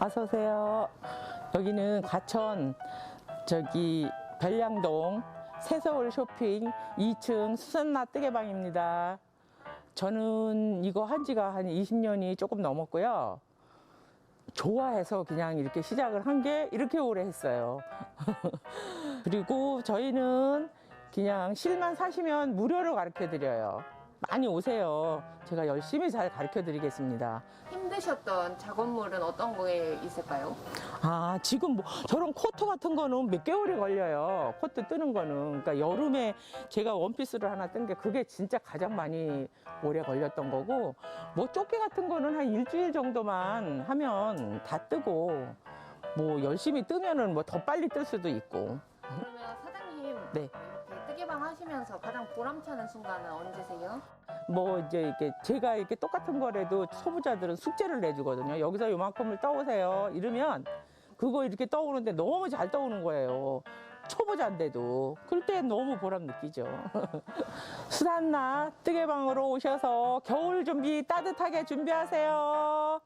어서 오세요. 여기는 과천 저기 별량동 새서울 쇼핑 2층 수산나 뜨개방입니다. 저는 이거 한 지가 한 20년이 조금 넘었고요. 좋아해서 그냥 이렇게 시작을 한 게 이렇게 오래 했어요. 그리고 저희는 그냥 실만 사시면 무료로 가르쳐 드려요. 많이 오세요. 제가 열심히 잘 가르쳐 드리겠습니다. 힘드셨던 작업물은 어떤 거에 있을까요? 아, 지금 뭐 저런 코트 같은 거는 몇 개월이 걸려요. 코트 뜨는 거는. 그러니까 여름에 제가 원피스를 하나 뜬 게 그게 진짜 가장 많이 오래 걸렸던 거고, 뭐 조끼 같은 거는 한 일주일 정도만 하면 다 뜨고, 뭐 열심히 뜨면은 뭐 더 빨리 뜰 수도 있고. 그러면 사장님 네. 뜨개방 하시면서 가장 보람차는 순간은 언제세요? 뭐 이제 이렇게 제가 이렇게 똑같은 거라도 소비자들은 숙제를 내주거든요. 여기서 요만큼을 떠오세요. 이러면 그거 이렇게 떠오는데 너무 잘 떠오는 거예요. 초보자인데도. 그럴 때 너무 보람 느끼죠. 수산나 뜨개방으로 오셔서 겨울 준비 따뜻하게 준비하세요.